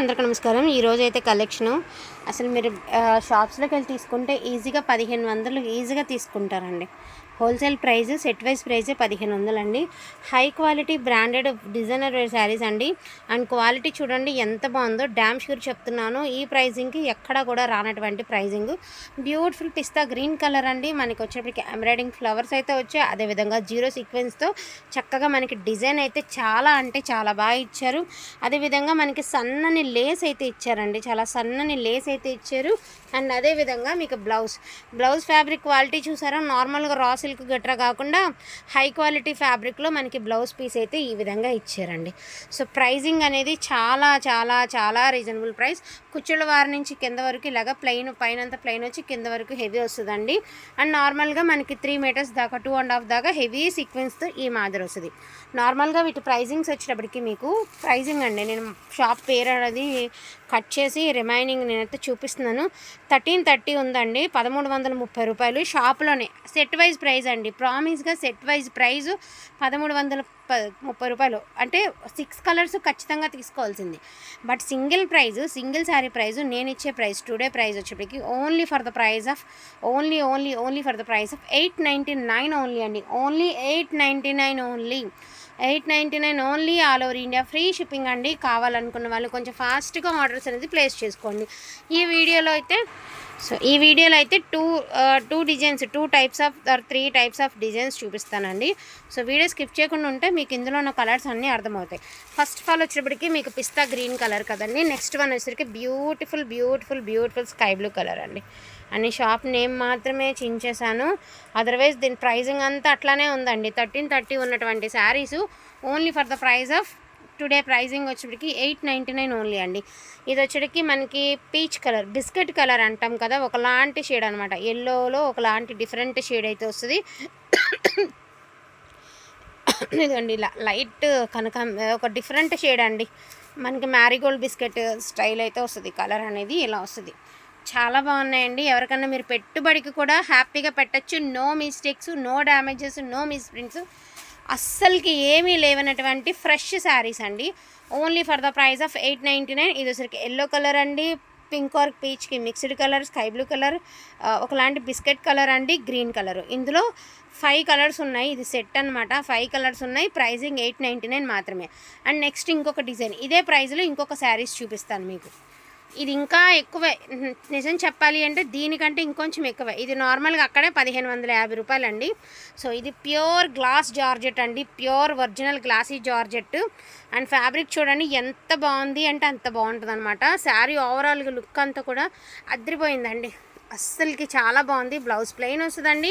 అందరికీ నమస్కారం. ఈరోజు అయితే కలెక్షను అసలు మీరు షాప్స్లోకి వెళ్ళి తీసుకుంటే ఈజీగా పదిహేను వందలు ఈజీగా తీసుకుంటారండి. Wholesale price set wise price పదిహేను వందలు అండి high quality branded designer saris అండి. అండ్ క్వాలిటీ చూడండి ఎంత బాగుందో. డ్యామ్ షూర్ చెప్తున్నాను. ఈ ప్రైజింగ్కి ఎక్కడ కూడా రానటువంటి pricing. Beautiful pista green colour అండి. మనకి వచ్చేప్పటికి ఎంబ్రాయిడింగ్ ఫ్లవర్స్ అయితే వచ్చాయి. అదేవిధంగా జీరో సీక్వెన్స్తో చక్కగా మనకి డిజైన్ అయితే చాలా అంటే చాలా బాగా ఇచ్చారు. అదేవిధంగా మనకి సన్నని లేస్ అయితే ఇచ్చారండి. చాలా సన్నని లేస్ అయితే ఇచ్చారు. అండ్ అదేవిధంగా మీకు బ్లౌజ్. బ్లౌజ్ ఫ్యాబ్రిక్ క్వాలిటీ చూసారా? నార్మల్గా రాస్ సిల్క్ గట్రా కాకుండా హై క్వాలిటీ ఫ్యాబ్రిక్లో మనకి బ్లౌజ్ పీస్ అయితే ఈ విధంగా ఇచ్చారండి. సో ప్రైజింగ్ అనేది చాలా చాలా చాలా రీజనబుల్ ప్రైస్. కుచ్చుల వారి నుంచి కింద వరకు ఇలాగ ప్లెయిన్ పైన అంతా ప్లెయిన్ వచ్చి కింద వరకు హెవీ వస్తుందండి. అండ్ నార్మల్గా మనకి త్రీ మీటర్స్ దాకా టూ అండ్ హాఫ్ దాకా హెవీ సీక్వెన్స్తో ఈ మాదిరి వస్తుంది. నార్మల్గా వీటి ప్రైజింగ్స్ వచ్చేటప్పటికి మీకు ప్రైజింగ్ అండి. నేను షాప్ పేరు అనేది కట్ చేసి రిమైనింగ్ నేనైతే చూపిస్తున్నాను. థర్టీన్ థర్టీ ఉందండి. పదమూడు వందల ముప్పై రూపాయలు. షాప్లోనే సెట్ వైజ్ ప్రైస్ అండి. ప్రామిస్గా సెట్ వైజ్ ప్రైస్ పదమూడు వందల ప ముప్పై రూపాయలు. అంటే సిక్స్ కలర్స్ ఖచ్చితంగా తీసుకోవాల్సింది. But single prize single sari prize నేను ఇచ్చే ప్రైస్ టుడే ప్రైస్ వచ్చేప్పటికి only for the price of only only only for the price of eight ninety nine only అండి. Only eight ninety nine only. Eight ninety nine only all over India. Free shipping అండి. కావాలనుకున్న వాళ్ళు కొంచెం ఫాస్ట్గా orders అనేది place చేసుకోండి. ఈ వీడియోలో అయితే సో ఈ వీడియోలో అయితే two two designs two types of or three types of designs చూపిస్తానండి. సో వీడియో స్కిప్ చేయకుండా ఉంటే మీకు ఇందులో ఉన్న కలర్స్ అన్నీ అర్థమవుతాయి. ఫస్ట్ ఆఫ్ ఆల్ వచ్చేటప్పటికి మీకు పిస్తా గ్రీన్ కలర్ కదండి. నెక్స్ట్ వన్ వచ్చేసరికి beautiful beautiful beautiful sky blue colour అండి. అని షాప్ నేమ్ మాత్రమే చించేశాను. అదర్వైజ్ దీని ప్రైజింగ్ అంతా అట్లానే ఉందండి. థర్టీన్ థర్టీ ఉన్నటువంటి saris only for the prize of today prizing వచ్చేటికి eight ninety nine only అండి. ఇది వచ్చేటికి మనకి పీచ్ కలర్ బిస్కెట్ కలర్ అంటాం కదా ఒకలాంటి షేడ్ అనమాట ఎల్లోలో ఒకలాంటి డిఫరెంట్ షేడ్ అయితే వస్తుంది. ఇదండి ఇలా లైట్ కనుక ఒక డిఫరెంట్ షేడ్ అండి. మనకి మ్యారీగోల్డ్ బిస్కెట్ స్టైల్ అయితే వస్తుంది కలర్ అనేది ఇలా వస్తుంది. చాలా బాగున్నాయండి. ఎవరికన్నా మీరు పెట్టుబడికి కూడా హ్యాపీగా పెట్టచ్చు. No mistakes no damages no misprints. అస్సలకి ఏమీ లేవనటువంటి ఫ్రెష్ శారీస్ అండి. Only for the price of eight ninety nine ఇది వచ్చరికి ఎల్లో కలర్ అండి. Pink or పీచ్కి mixed colour sky blue colour ఒకలాంటి బిస్కెట్ కలర్ అండి గ్రీన్ కలర్ ఇందులో ఫైవ్ కలర్స్ ఉన్నాయి. ఇది సెట్ అనమాట ఫైవ్ కలర్స్ ఉన్నాయి. ప్రైజింగ్ ఎయిట్ నైంటీ నైన్ మాత్రమే. అండ్ నెక్స్ట్ ఇంకొక డిజైన్ ఇదే ప్రైస్లో ఇంకొక శారీస్ చూపిస్తాను మీకు. ఇది ఇంకా ఎక్కువే నిజం చెప్పాలి అంటే దీనికంటే ఇంకొంచెం ఎక్కువే. ఇది నార్మల్గా అక్కడే పదిహేను వందల యాభై రూపాయలు అండి సో ఇది ప్యూర్ గ్లాస్ జార్జెట్ అండి. Pure original glassy georgette and fabric చూడండి ఎంత బాగుంది అంటే అంత బాగుంటుంది అనమాట శారీ ఓవరాల్గా లుక్ అంతా కూడా అదిరిపోయిందండి. అస్సలకి చాలా బాగుంది. బ్లౌజ్ ప్లెయిన్ వస్తుందండి.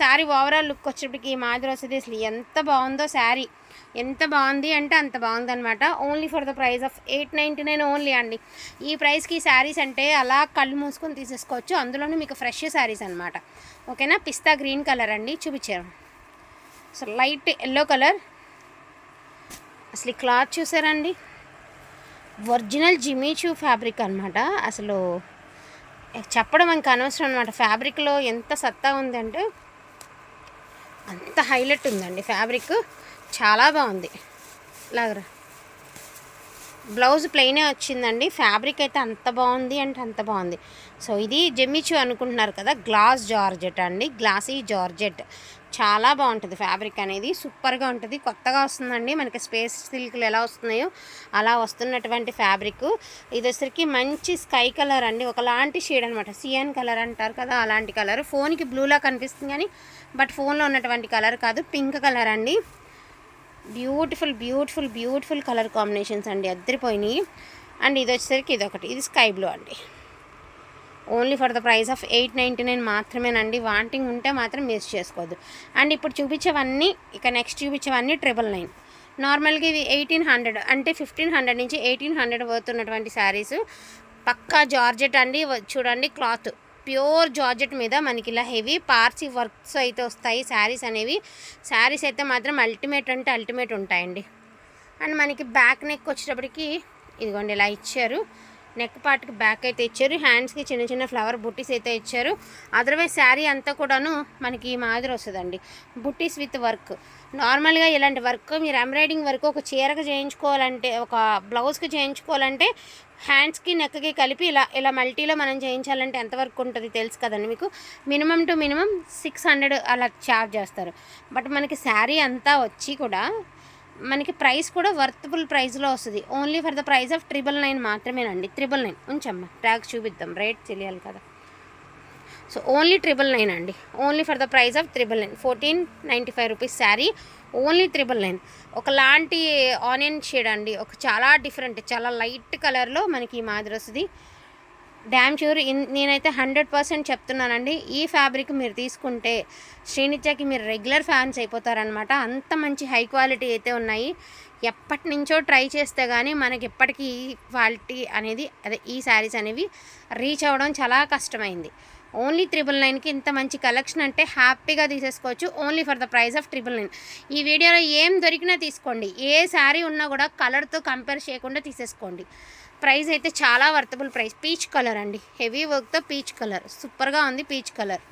శారీ ఓవరాల్ లుక్ వచ్చేప్పటికి ఈ మాదిరి వస్తుంది. అసలు ఎంత బాగుందో శారీ. ఎంత బాగుంది అంటే అంత బాగుందన్నమాట. Only for the price of eight ninety nine only అండి. ఈ ప్రైస్కి శారీస్ అంటే అలా కళ్ళు మూసుకొని తీసేసుకోవచ్చు. అందులోనే మీకు ఫ్రెష్ శారీస్ అనమాట ఓకేనా? పిస్తా గ్రీన్ కలర్ అండి. చూపించారు. సో లైట్ ఎల్లో కలర్ అసలు ఈ క్లాత్ చూసారండి? ఒరిజినల్ జిమీచూ ఫ్యాబ్రిక్ అనమాట అసలు చెప్పడం మనకు అనవసరం అనమాట ఫ్యాబ్రిక్లో ఎంత సత్తా ఉందంటే అంత హైలైట్ ఉందండి ఫ్యాబ్రిక్ చాలా బాగుంది. లాగరా. బ్లౌజ్ ప్లెయినే వచ్చిందండి. ఫ్యాబ్రిక్ అయితే అంత బాగుంది అంటే అంత బాగుంది. సో ఇది జెమిచు అనుకుంటున్నారు కదా గ్లాస్ జార్జెట్ అండి. గ్లాసీ జార్జెట్ చాలా బాగుంటుంది ఫ్యాబ్రిక్ అనేది. సూపర్గా ఉంటుంది. కొత్తగా వస్తుందండి. మనకి స్పేస్ సిల్క్లు ఎలా వస్తున్నాయో అలా వస్తున్నటువంటి ఫ్యాబ్రిక్ ఇది వచ్చరికి మంచి స్కై కలర్ అండి. ఒకలాంటి షేడ్ అనమాట సియన్ కలర్ అంటారు కదా అలాంటి కలర్ ఫోన్కి బ్లూలా కనిపిస్తుంది కానీ బట్ ఫోన్లో ఉన్నటువంటి కలర్ కాదు. పింక్ కలర్ అండి. Beautiful beautiful beautiful colour combinations అండి. అద్దరిపోయినాయి. అండ్ ఇది వచ్చేసరికి ఇది ఒకటి ఇది స్కై బ్లూ అండి. Only for the price of eight ninety nine మాత్రమేనండి. వాంటింగ్ ఉంటే మాత్రం మిస్ చేసుకోవద్దు. అండ్ ఇప్పుడు చూపించేవన్నీ ఇక నెక్స్ట్ చూపించేవన్నీ ట్రిపుల్ నైన్. నార్మల్గా ఇవి ఎయిటీన్ హండ్రెడ్ అంటే ఫిఫ్టీన్ హండ్రెడ్ నుంచి ఎయిటీన్ హండ్రెడ్ పోతున్నటువంటి శారీస్. పక్కా జార్జెట్ అండి. చూడండి క్లాత్. ప్యూర్ జార్జెట్ మీద మనకి ఇలా హెవీ పార్సీ వర్క్స్ అయితే వస్తాయి. శారీస్ అనేవి. శారీస్ అయితే మాత్రం అల్టిమేట్ అంటే అల్టిమేట్ ఉంటాయండి. అండ్ మనకి బ్యాక్ నెక్ వచ్చేటప్పటికి ఇదిగోండి ఇలా ఇచ్చారు. నెక్ పార్ట్కి బ్యాక్ అయితే ఇచ్చారు. హ్యాండ్స్కి చిన్న చిన్న ఫ్లవర్ బుట్టీస్ అయితే ఇచ్చారు. అదర్వైజ్ శారీ అంతా కూడాను మనకి ఈ మాదిరి వస్తుందండి. బుట్టీస్ విత్ వర్క్ నార్మల్గా ఇలాంటి వర్క్ మీరు ఎంబ్రాయిడింగ్ వర్క్ ఒక చీరకు చేయించుకోవాలంటే ఒక బ్లౌజ్కి చేయించుకోవాలంటే హ్యాండ్స్కి నెక్కి కలిపి ఇలా ఇలా మల్టీలో మనం చేయించాలంటే ఎంత వర్క్ ఉంటుంది తెలుసు కదండి మీకు. Minimum to minimum six hundred అలా ఛార్జ్ చేస్తారు. బట్ మనకి శారీ అంతా వచ్చి కూడా మనకి ప్రైస్ కూడా వర్తబుల్ ప్రైస్లో వస్తుంది. Only for the price of triple nine మాత్రమేనండి. ట్రిపుల్ నైన్ ఉంచమ్మా ట్యాగ్ చూపిద్దాం. రేట్ తెలియాలి కదా. సో ఓన్లీ ట్రిపుల్ నైన్ అండి. Only for the price of triple nine fourteen ninety five rupees sari only triple nine ఒకలాంటి onion shade అండి. ఒక చాలా డిఫరెంట్ చాలా లైట్ కలర్లో మనకి ఈ మాదిరి వస్తుంది. డ్యామ్ షూర్ ఇన్ నేనైతే హండ్రెడ్ పర్సెంట్ చెప్తున్నానండి. ఈ ఫ్యాబ్రిక్ మీరు తీసుకుంటే శ్రీనిత్యకి మీరు రెగ్యులర్ ఫ్యాన్స్ అయిపోతారనమాట అంత మంచి హై క్వాలిటీ అయితే ఉన్నాయి. ఎప్పటి నుంచో ట్రై చేస్తే కానీ మనకి ఎప్పటికీ ఈ క్వాలిటీ అనేది అదే ఈ శారీస్ అనేవి రీచ్ అవ్వడం చాలా కష్టమైంది. ఓన్లీ ట్రిపుల్ నైన్కి ఇంత మంచి కలెక్షన్ అంటే హ్యాపీగా తీసేసుకోవచ్చు. Only for the price of triple nine ఈ వీడియోలో ఏం దొరికినా తీసుకోండి. ఏ శారీ ఉన్నా కూడా కలర్తో కంపేర్ చేయకుండా తీసేసుకోండి. ప్రైస్ అయితే చాలా వర్తబుల్ ప్రైస్ పీచ్ కలర్ అండి. హెవీ వర్క్తో పీచ్ కలర్. సూపర్గా ఉంది పీచ్ కలర్.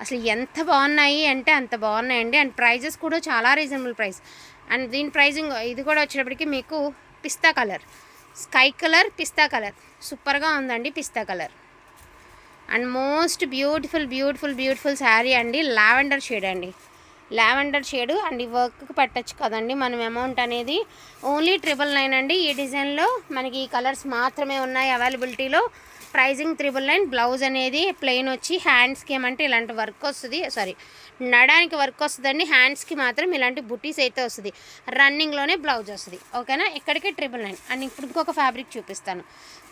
అసలు ఎంత బాగున్నాయి అంటే అంత బాగున్నాయండి. అండ్ ప్రైజెస్ కూడా చాలా రీజనబుల్ ప్రైస్. అండ్ దీని ప్రైజింగ్ ఇది కూడా వచ్చేటప్పటికి మీకు పిస్తా కలర్. స్కై కలర్ పిస్తా కలర్. సూపర్గా ఉందండి పిస్తా colour. And most beautiful beautiful beautiful sari అండి. లావెండర్ షేడ్ అండి. లావెండర్ షేడ్ అండ్ ఈ వర్క్కి పెట్టచ్చు కదండి. మనం అమౌంట్ అనేది ఓన్లీ ట్రిపుల్ నైన్ అండి. ఈ డిజైన్లో మనకి ఈ కలర్స్ మాత్రమే ఉన్నాయి అవైలబిలిటీలో. ప్రైజింగ్ త్రిబుల్ నైన్ బ్లౌజ్ అనేది ప్లెయిన్ వచ్చి హ్యాండ్స్కి ఏమంటే ఇలాంటి వర్క్ వస్తుంది. సారీ నడానికి వర్క్ వస్తుందండి. హ్యాండ్స్కి మాత్రం ఇలాంటి బుటీస్ అయితే వస్తుంది. రన్నింగ్లోనే బ్లౌజ్ వస్తుంది. ఓకేనా ఇక్కడికి ట్రిపుల్ నైన్ అండ్ ఇప్పుడు ఇంకొక ఫ్యాబ్రిక్ చూపిస్తాను.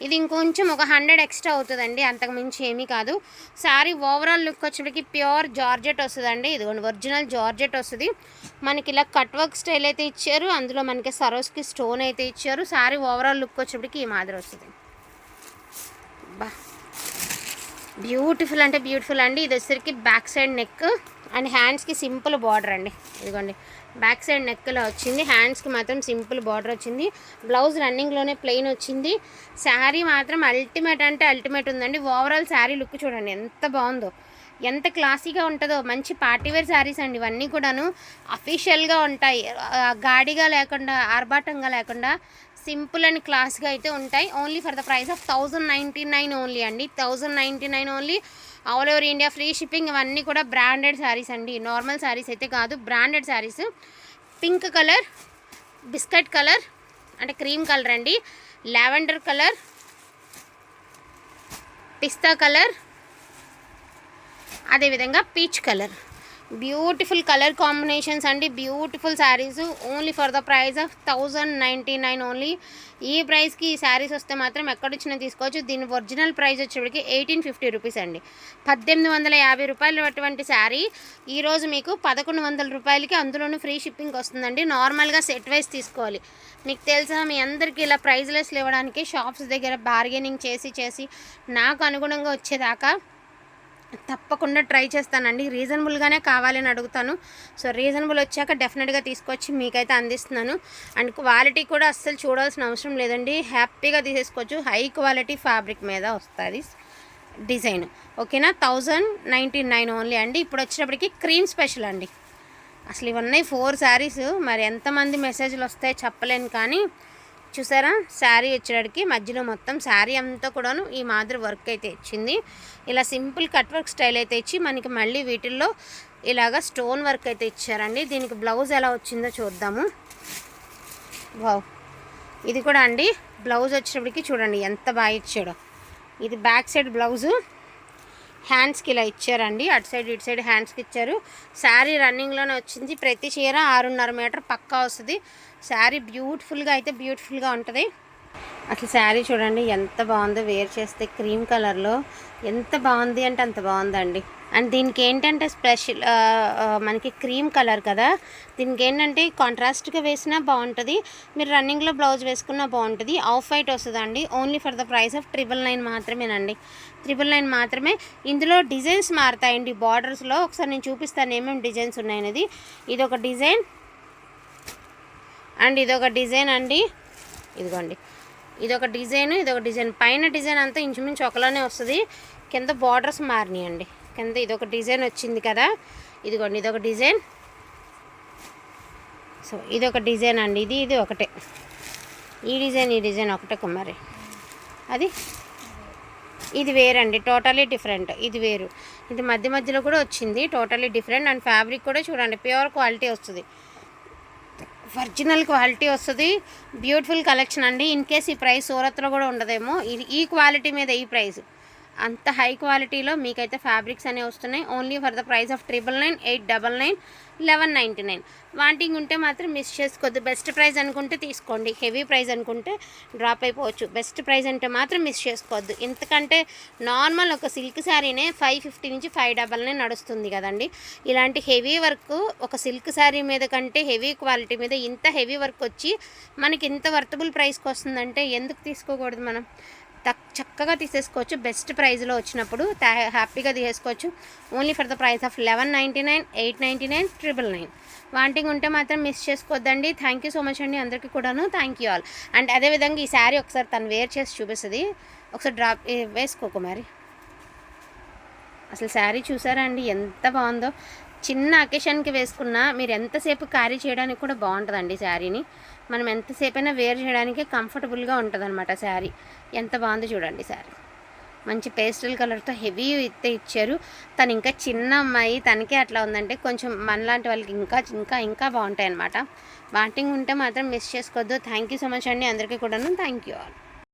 ఇది ఇంకొంచెం ఒక హండ్రెడ్ ఎక్స్ట్రా అవుతుందండి. అంతకు మించి ఏమీ కాదు. సారీ ఓవరాల్ లుక్ వచ్చేటికి ప్యూర్ జార్జెట్ వస్తుందండి. ఇదిగోండి ఒరిజినల్ జార్జెట్ వస్తుంది. మనకి ఇలా కట్ వర్క్ స్టైల్ అయితే ఇచ్చారు. అందులో మనకి సరోస్కి స్టోన్ అయితే ఇచ్చారు. సారీ ఓవరాల్ లుక్ వచ్చేటికి ఈ మాదిరి వస్తుంది. అబ్బా బ్యూటిఫుల్ అంటే బ్యూటిఫుల్ అండి. ఇది వచ్చేసరికి బ్యాక్ సైడ్ నెక్ అండ్ హ్యాండ్స్కి సింపుల్ బార్డర్ అండి. ఇదిగోండి. బ్యాక్ సైడ్ నెక్లో వచ్చింది. హ్యాండ్స్కి మాత్రం సింపుల్ బార్డర్ వచ్చింది. బ్లౌజ్ రన్నింగ్లోనే ప్లెయిన్ వచ్చింది. శారీ మాత్రం అల్టిమేట్ అంటే అల్టిమేట్ ఉందండి. ఓవరాల్ శారీ లుక్ చూడండి. ఎంత బాగుందో. ఎంత క్లాసీగా ఉంటుందో. మంచి పార్టీవేర్ శారీస్ అండి ఇవన్నీ కూడాను. అఫీషియల్గా ఉంటాయి. గాడిగా లేకుండా ఆర్భాటంగా లేకుండా సింపుల్ అండ్ క్లాస్గా అయితే ఉంటాయి. Only for the price of thousand ninety nine only అండి. Thousand ninety nine only all over India free shipping ఇవన్నీ కూడా బ్రాండెడ్ శారీస్ అండి. నార్మల్ శారీస్ అయితే కాదు branded saris pink colour biscuit colour అంటే క్రీమ్ కలర్ అండి. లావెండర్ కలర్ పిస్తా కలర్ అదేవిధంగా peach colour beautiful colour combinations అండి beautiful saris. Only for the price of thousand ninety nine only ఈ ప్రైస్కి ఈ శారీస్ వస్తే మాత్రం ఎక్కడొచ్చినా తీసుకోవచ్చు. దీని ఒరిజినల్ ప్రైస్ వచ్చేప్పటికి ఎయిటీన్ ఫిఫ్టీ రూపీస్ అండి. పద్దెనిమిది వందల యాభై రూపాయలు అటువంటి శారీ ఈరోజు మీకు పదకొండు వందల రూపాయలకి అందులోనూ ఫ్రీ షిప్పింగ్ వస్తుందండి. నార్మల్గా సెట్ వైజ్ తీసుకోవాలి. మీకు తెలుసా మీ అందరికీ ఇలా ప్రైజ్లెస్లు ఇవ్వడానికి షాప్స్ దగ్గర బార్గెనింగ్ చేసి చేసి నాకు అనుగుణంగా వచ్చేదాకా తప్పకుండా ట్రై చేస్తానండి. రీజనబుల్గానే కావాలని అడుగుతాను. సో రీజనబుల్ వచ్చాక డెఫినెట్గా తీసుకొచ్చి మీకైతే అందిస్తున్నాను. అండ్ క్వాలిటీ కూడా అస్సలు చూడాల్సిన అవసరం లేదండి. హ్యాపీగా తీసేసుకోవచ్చు. హై క్వాలిటీ ఫ్యాబ్రిక్ మీద వస్తుంది డిజైన్. ఓకేనా? థౌజండ్ నైంటీ నైన్ ఓన్లీ అండి. ఇప్పుడు వచ్చేటప్పటికి క్రీమ్ స్పెషల్ అండి. అసలు ఇవన్నీ ఫోర్ శారీస్. మరి ఎంతమంది మెసేజ్లు వస్తాయో చెప్పలేను కానీ చూసారా? శారీ వచ్చేటికి మధ్యలో మొత్తం శారీ అంతా కూడాను ఈ మాదిరి వర్క్ అయితే ఇచ్చింది. ఇలా సింపుల్ కట్ వర్క్ స్టైల్ అయితే ఇచ్చి మనకి మళ్ళీ వీటిల్లో ఇలాగా స్టోన్ వర్క్ అయితే ఇచ్చారండి. దీనికి బ్లౌజ్ ఎలా వచ్చిందో చూద్దాము. వావ్! ఇది కూడా అండి. బ్లౌజ్ వచ్చేటప్పటికి చూడండి ఎంత బాగా ఇచ్చాడో. ఇది బ్యాక్ సైడ్ బ్లౌజు. హ్యాండ్స్కి ఇలా ఇచ్చారండి. అటు సైడ్ ఇటు సైడ్ హ్యాండ్స్కి ఇచ్చారు. శారీ రన్నింగ్లోనే వచ్చింది. ప్రతి చీర ఆరున్నర మీటర్ పక్కా వస్తుంది. శారీ బ్యూటిఫుల్గా అయితే బ్యూటిఫుల్గా ఉంటుంది. అసలు శారీ చూడండి ఎంత బాగుందో వేర్ చేస్తే క్రీమ్ కలర్లో ఎంత బాగుంది అంటే అంత బాగుందండి. అండ్ దీనికి ఏంటంటే స్పెషల్ మనకి క్రీమ్ కలర్ కదా. దీనికి ఏంటంటే కాంట్రాస్ట్గా వేసినా బాగుంటుంది. మీరు రన్నింగ్లో బ్లౌజ్ వేసుకున్నా బాగుంటుంది. ఆఫ్ వైట్ వస్తుందండి. Only for the price of triple nine మాత్రమేనండి. ట్రిపుల్ నైన్ మాత్రమే. ఇందులో డిజైన్స్ మారుతాయండి. బార్డర్స్లో ఒకసారి నేను చూపిస్తాను ఏమేమి డిజైన్స్ ఉన్నాయనేది. ఇది ఒక డిజైన్. అండ్ ఇదొక డిజైన్ అండి. ఇదిగోండి. ఇది ఒక డిజైన్ ఇది ఒక డిజైన్. పైన డిజైన్ అంతా ఇంచుమించు ఒకలానే వస్తుంది. కింద బార్డర్స్ మారినాయండి. కింద ఇది ఒక డిజైన్ వచ్చింది కదా. ఇదిగోండి ఇది ఒక డిజైన్. సో ఇది ఒక డిజైన్ అండి. ఇది ఇది ఒకటే. ఈ డిజైన్ ఈ డిజైన్ ఒకటే కుమ్మరి అది? ఇది వేరండి. Totally different. ఇది వేరు. ఇది మధ్య మధ్యలో కూడా వచ్చింది. టోటలీ డిఫరెంట్ అండ్ ఫ్యాబ్రిక్ కూడా చూడండి. ప్యూర్ క్వాలిటీ వస్తుంది. ఒరిజినల్ క్వాలిటీ వస్తుంది. బ్యూటిఫుల్ కలెక్షన్ అండి. ఇన్ కేస్ ఈ ప్రైస్ సూరత్లో కూడా ఉండదేమో. ఇది ఈ క్వాలిటీ మీద ఈ ప్రైస్. అంత హై క్వాలిటీలో మీకైతే ఫ్యాబ్రిక్స్ అనేవి వస్తున్నాయి. Only for the price of triple nine eight double nine eleven ninety nine wanting ఉంటే మాత్రం మిస్ చేసుకోవద్దు. బెస్ట్ ప్రైస్ అనుకుంటే తీసుకోండి. హెవీ ప్రైస్ అనుకుంటే డ్రాప్ అయిపోవచ్చు. బెస్ట్ ప్రైస్ అంటే మాత్రం మిస్ చేసుకోవద్దు. ఎందుకంటే నార్మల్ ఒక సిల్క్ శారీనే ఫైవ్ ఫిఫ్టీ నుంచి ఫైవ్ డబల్ నైన్ నడుస్తుంది కదండి. ఇలాంటి హెవీ వర్క్ ఒక సిల్క్ శారీ మీద కంటే హెవీ క్వాలిటీ మీద ఇంత హెవీ వర్క్ వచ్చి మనకి ఇంత వర్తబుల్ ప్రైస్కి వస్తుందంటే ఎందుకు తీసుకోకూడదు మనం? చక్కగా తీసేసుకోవచ్చు. బెస్ట్ ప్రైస్లో వచ్చినప్పుడు హ్యాపీగా తీసేసుకోవచ్చు. Only for the price of eleven ninety nine eight ninety nine triple nine. Wanting ఉంటే మాత్రం మిస్ చేసుకోవద్దండి థ్యాంక్ యూ సో మచ్ అండి అందరికీ కూడాను. Thank you all. అండ్ అదేవిధంగా ఈ శారీ ఒకసారి తను వేర్ చేసి చూపిస్తుంది. ఒకసారి డ్రాప్ వేసుకోకు మరి. అసలు శారీ చూసారా అండి? ఎంత బాగుందో. చిన్న అకేషన్కి వేసుకున్నా మీరు ఎంతసేపు క్యారీ చేయడానికి కూడా బాగుంటుందండి శారీని. మనం ఎంతసేపు అయినా వేర్ చేయడానికి కంఫర్టబుల్గా ఉంటుంది అనమాట శారీ. ఎంత బాగుందో చూడండి శారీ. మంచి పేస్టల్ కలర్తో హెవీ అయితే ఇచ్చారు. తను ఇంకా చిన్న అమ్మాయి తనకే అట్లా ఉందంటే కొంచెం మనలాంటి వాళ్ళకి ఇంకా ఇంకా ఇంకా బాగుంటాయి అనమాట వాటింగ్ ఉంటే మాత్రం మిస్ చేసుకోవద్దు. థ్యాంక్ యూ సో మచ్ అండి అందరికీ కూడాను. Thank you all.